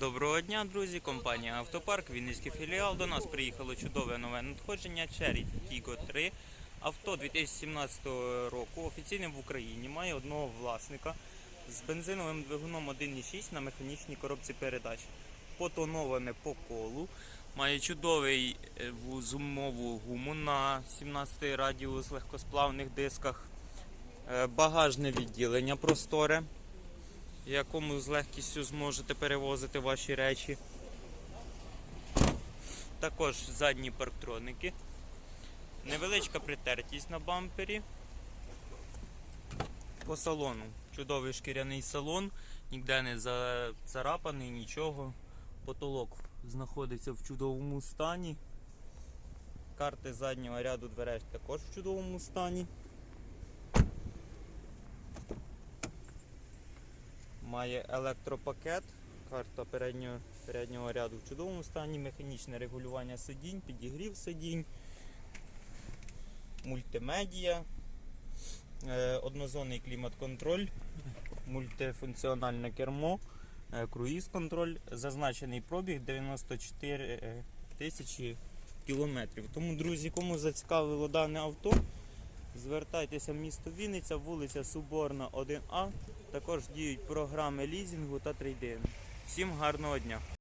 Доброго дня, друзі! Компанія Автопарк, Вінницький філіал. До нас приїхало чудове нове надходження Cherry Tiggo 3. Авто 2017 року офіційне в Україні. Має одного власника з бензиновим двигуном 1.6 на механічній коробці передач. Потоноване по колу. Має чудовий е, зумову гуму на 17 радіус легкосплавних дисках. Е, Багажне відділення просторе якому з легкістю зможете перевозити ваші речі. Також задні парктроники. Невеличка притертість на бампері. По салону. Чудовий шкіряний салон, ніде не зацарапаний, нічого. Потолок знаходиться в чудовому стані. Карти заднього ряду дверей також в чудовому стані. Має електропакет, карта переднього, переднього ряду в чудовому стані, механічне регулювання сидінь, підігрів сидінь, мультимедія, е, однозонний клімат-контроль, мультифункціональне кермо, е, круїз-контроль, зазначений пробіг 94 тисячі кілометрів. Тому, друзі, кому зацікавило дане авто, звертайтеся в місто Вінниця, вулиця Соборна 1А. Також діють програми лізінгу та трейдингу. Всім гарного дня!